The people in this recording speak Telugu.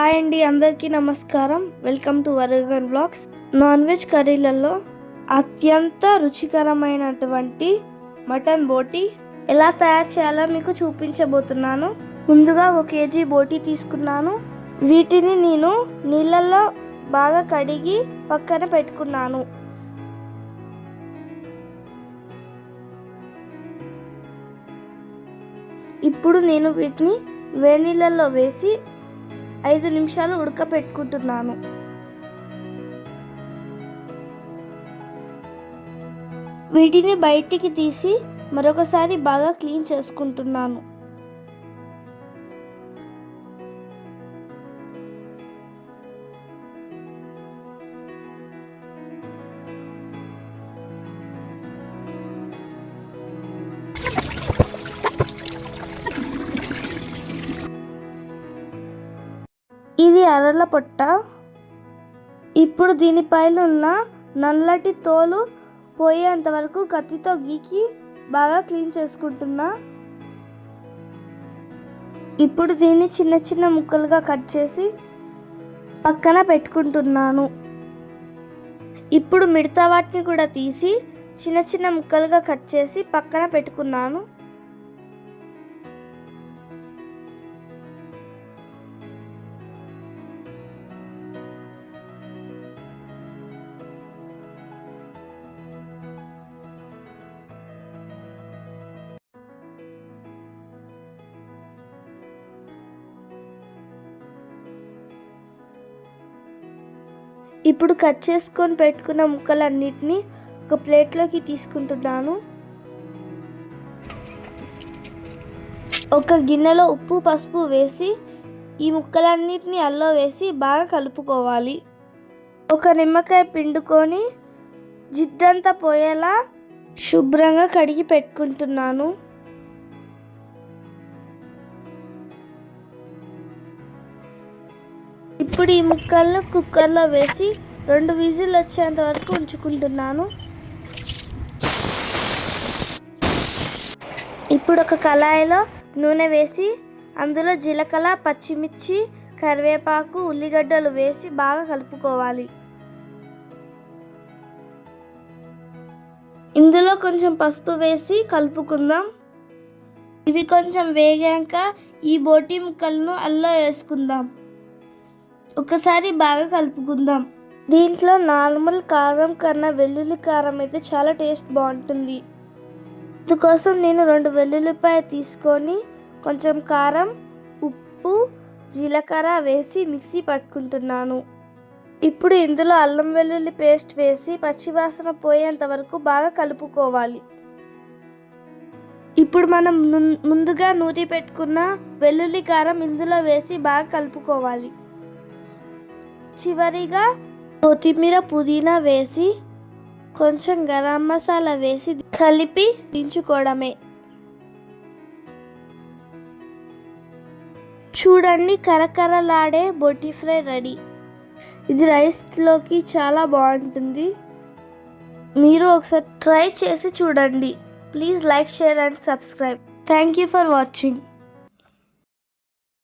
హాయ్ అండి అందరికీ నమస్కారం. Welcome to వరగన్ blogs. Non veg కర్రీలలో అత్యంత రుచికరమైనటువంటి మటన్ బోటి ఎలా తయారు చేయాలో మీకు చూపించబోతున్నాను. ముందుగా ఒక కేజీ బోటి తీసుకున్నాను. వీటిని నేను నీళ్ళల్లో బాగా కడిగి పక్కన పెట్టుకున్నాను. ఇప్పుడు నేను వీటిని వేడినీళ్ళల్లో వేసి ఐదు నిమిషాలు ఉడకపెట్టుకుంటున్నాను. వీటిని బయటికి తీసి మరొకసారి బాగా క్లీన్ చేసుకుంటున్నాను. అరల పొట్ట. ఇప్పుడు దీనిపైన ఉన్న నల్లటి తోలు పోయేంత వరకు కత్తితో గీకి బాగా క్లీన్ చేసుకుంటున్నా. ఇప్పుడు దీన్ని చిన్న చిన్న ముక్కలుగా కట్ చేసి పక్కన పెట్టుకుంటున్నాను. ఇప్పుడు మిగతా వాటిని కూడా తీసి చిన్న చిన్న ముక్కలుగా కట్ చేసి పక్కన పెట్టుకున్నాను. ఇప్పుడు కట్ చేసుకొని పెట్టుకున్న ముక్కలన్నిటినీ ఒక ప్లేట్లోకి తీసుకుంటున్నాను. ఒక గిన్నెలో ఉప్పు పసుపు వేసి ఈ ముక్కలన్నిటిని అల్లో వేసి బాగా కలుపుకోవాలి. ఒక నిమ్మకాయ పిండుకొని జిడ్డంతా పోయేలా శుభ్రంగా కడిగి పెట్టుకుంటున్నాను. ఇప్పుడు ఈ ముక్కలను కుక్కర్లో వేసి రెండు విజిల్ వచ్చేంత వరకు ఉంచుకుంటున్నాను. ఇప్పుడు ఒక కళాయిలో నూనె వేసి అందులో జీలకర్ర పచ్చిమిర్చి కరివేపాకు ఉల్లిగడ్డలు వేసి బాగా కలుపుకోవాలి. ఇందులో కొంచెం పసుపు వేసి కలుపుకుందాం. ఇవి కొంచెం వేగాక ఈ బోటి ముక్కలను అల్లో వేసుకుందాం. ఒకసారి బాగా కలుపుకుందాం. దీంట్లో నార్మల్ కారం కన్నా వెల్లుల్లి కారం అయితే చాలా టేస్ట్ బాగుంటుంది. అందుకోసం నేను రెండు వెల్లుల్లిపాయ తీసుకొని కొంచెం కారం ఉప్పు జీలకర్ర వేసి మిక్సీ పట్టుకుంటున్నాను. ఇప్పుడు ఇందులో అల్లం వెల్లుల్లి పేస్ట్ వేసి పచ్చివాసన పోయేంత వరకు బాగా కలుపుకోవాలి. ఇప్పుడు మనం ముందుగా నూరి పెట్టుకున్న వెల్లుల్లి కారం ఇందులో వేసి బాగా కలుపుకోవాలి. చివరిగా కొత్తిమీర పుదీనా వేసి కొంచెం గరం మసాలా వేసి కలిపి దించుకోవడమే. చూడండి కరకరలాడే బొట్టి ఫ్రై రెడీ. ఇది రైస్లోకి చాలా బాగుంటుంది. మీరు ఒకసారి ట్రై చేసి చూడండి. Please like share and subscribe. Thank you for watching.